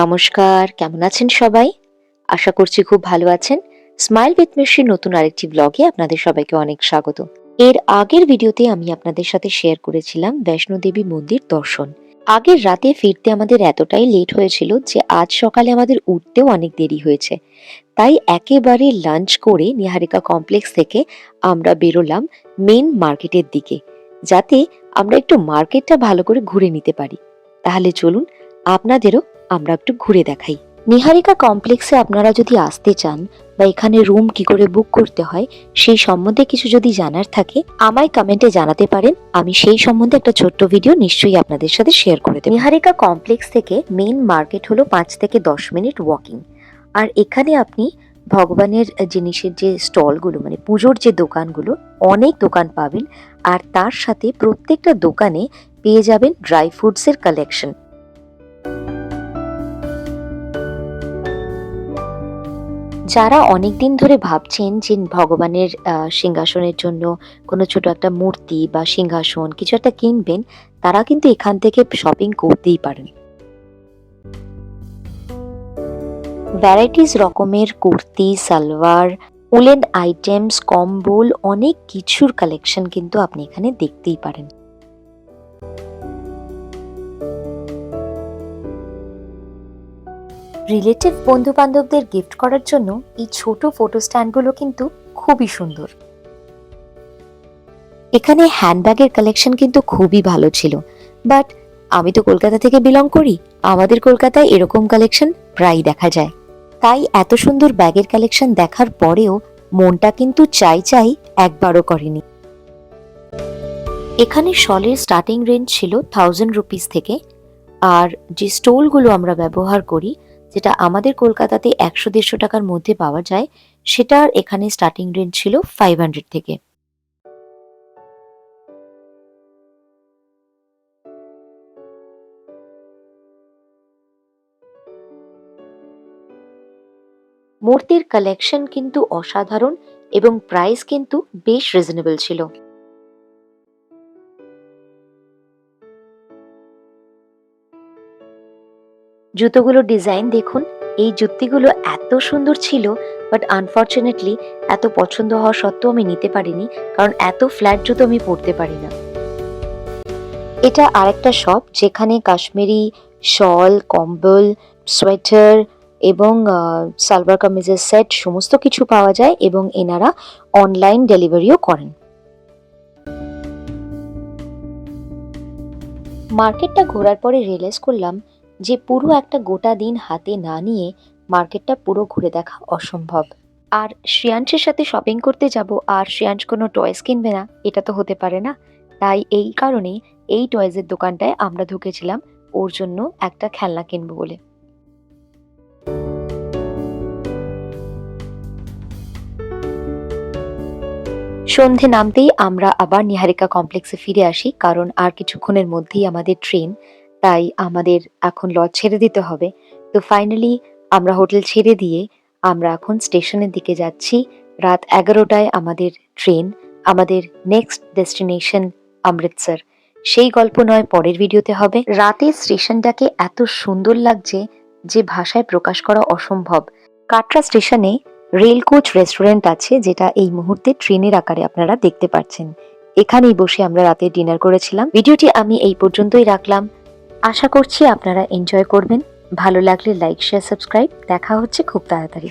নমস্কার, কেমন আছেন সবাই? আশা করছি খুব ভালো আছেন। স্মাইল উইথ মিশ্রির নতুন আরেকটি ব্লগে আপনাদের সবাইকে অনেক স্বাগত। এর আগের ভিডিওতে আমি আপনাদের সাথে শেয়ার করেছিলাম বৈষ্ণোদেবী মন্দির দর্শন। আগের রাতে ফিরতে আমাদের এতটাই লেট হয়েছিল যে আজ সকালে আমাদের উঠতেও অনেক দেরি হয়েছে। তাই একেবারে লাঞ্চ করে নিহারিকা কমপ্লেক্স থেকে আমরা বেরোলাম মেন মার্কেটের দিকে, যাতে আমরা একটু মার্কেটটা ভালো করে ঘুরে নিতে পারি। তাহলে চলুন, আপনাদেরও আমরা একটু ঘুরে দেখাই। নিহারিকা কমপ্লেক্সে আপনারা যদি আসতে চান বা এখানে রুম কি করে বুক করতে হয়, সেই সম্বন্ধে কিছু যদি জানার থাকে, আমায় কমেন্টে জানাতে পারেন। আমি সেই সম্বন্ধে একটা ছোট্ট ভিডিও নিশ্চয়ই আপনাদের সাথে শেয়ার করে দেব। নিহারিকা কমপ্লেক্স থেকে মেইন মার্কেট হলো পাঁচ থেকে দশ মিনিট ওয়াকিং আর এখানে আপনি ভগবানের জিনিসের যে স্টলগুলো মানে পুজোর যে দোকানগুলো, অনেক দোকান পাবেন। আর তার সাথে প্রত্যেকটা দোকানে পেয়ে যাবেন ড্রাই ফ্রুটসের কালেকশন যারা অনেক দিন ধরে ভাবছেন যে ভগবানের সিংহাসনের জন্য কোনো ছোট একটা মূর্তি বা সিংহাসন কিছু একটা কিনবেন, তারা কিন্তু এখান থেকে শপিং করতেই পারেন। ভ্যারাইটিস রকমের কুর্তি, সালোয়ার উলেন আইটেমস কম্বল, অনেক কিছুর কালেকশন কিন্তু আপনি এখানে দেখতেই পারেন। রিলেটিভ বন্ধু বান্ধবদের গিফট করার জন্য এই ছোট ফটো স্ট্যান্ডগুলো কিন্তু খুবই সুন্দর। এখানে হ্যান্ডব্যাগের কালেকশন কিন্তু খুবই ভালো ছিল। বাট আমি তো কলকাতা থেকে বিলং করি, আমাদের কলকাতায় এরকম কালেকশন প্রায়ই দেখা যায়। তাই এত সুন্দর ব্যাগের কালেকশন দেখার পরেও মনটা কিন্তু চাই চাই একবারও করেনি। এখানে শলের স্টার্টিং রেঞ্জ ছিল থাউজেন্ড রুপিস থেকে। আর যে স্টোলগুলো আমরা ব্যবহার করি যেটা আমাদের কলকাতাতে একশো দেড়শো টাকার মধ্যে পাওয়া যায় সেটার এখানে স্টার্টিং রেঞ্জ ছিল ফাইভ হান্ড্রেড থেকে। মূর্তির কালেকশন কিন্তু অসাধারণ এবং প্রাইস কিন্তু বেশ রিজনেবল ছিল। জুতোগুলোর ডিজাইন দেখুন। এই জুতিগুলো এত সুন্দর ছিল বাট আনফর্চুনেটলি এত পছন্দ হওয়া সত্ত্বেও আমি নিতে পারিনি, কারণ এত ফ্ল্যাট জুতো আমি পরতে পারি না। এটা আরেকটা শপ যেখানে কাশ্মীরি শল, কম্বল সোয়েটার এবং সালবার কামিজের সেট সমস্ত কিছু পাওয়া যায় এবং এনারা অনলাইন ডেলিভারিও করেন। মার্কেটটা ঘোরার পরে রিয়েলাইজ করলাম যে পুরো একটা গোটা দিন হাতে না নিয়ে মার্কেটটা পুরো ঘুরে দেখা অসম্ভব। আর শ্রেয়াংশের সাথে শপিং করতে যাব, আর শ্রেয়াংশ কোনো টয়েস কিনবে না, এটা তো হতে পারে না। তাই এই কারণে এই টয়েসের দোকানটায় আমরা ঢুকেছিলাম, ওর জন্য একটা খেলনা কিনবো বলে। সন্ধে নামতেই আমরা আবার নিহারিকা কমপ্লেক্সে ফিরে আসি, কারণ আর কিছুক্ষণের মধ্যেই আমাদের ট্রেন তাই আমাদের এখন লজ ছেড়ে দিতে হবে। তো ফাইনালি আমরা হোটেল ছেড়ে দিয়ে আমরা এখন স্টেশনের দিকে যাচ্ছি। রাত এগারোটায় আমাদের ট্রেন, আমাদের নেক্সট ডেস্টিনেশন অমৃতসর। সেই গল্প নয়, পরের ভিডিওতে হবে। রাতে স্টেশনটাকে এত সুন্দর লাগছে যে ভাষায় প্রকাশ করা অসম্ভব। কাটরা স্টেশনে রেল কোচ রেস্টুরেন্ট আছে, যেটা এই মুহূর্তে ট্রেনের আকারে আপনারা দেখতে পাচ্ছেন। এখানেই বসে আমরা রাতে ডিনার করেছিলাম। ভিডিওটি আমি এই পর্যন্তই রাখলাম। আশা করছি আপনারা এনজয় করবেন। ভালো লাগলে লাইক শেয়ার সাবস্ক্রাইব দেখা হচ্ছে খুব তাড়াতাড়ি।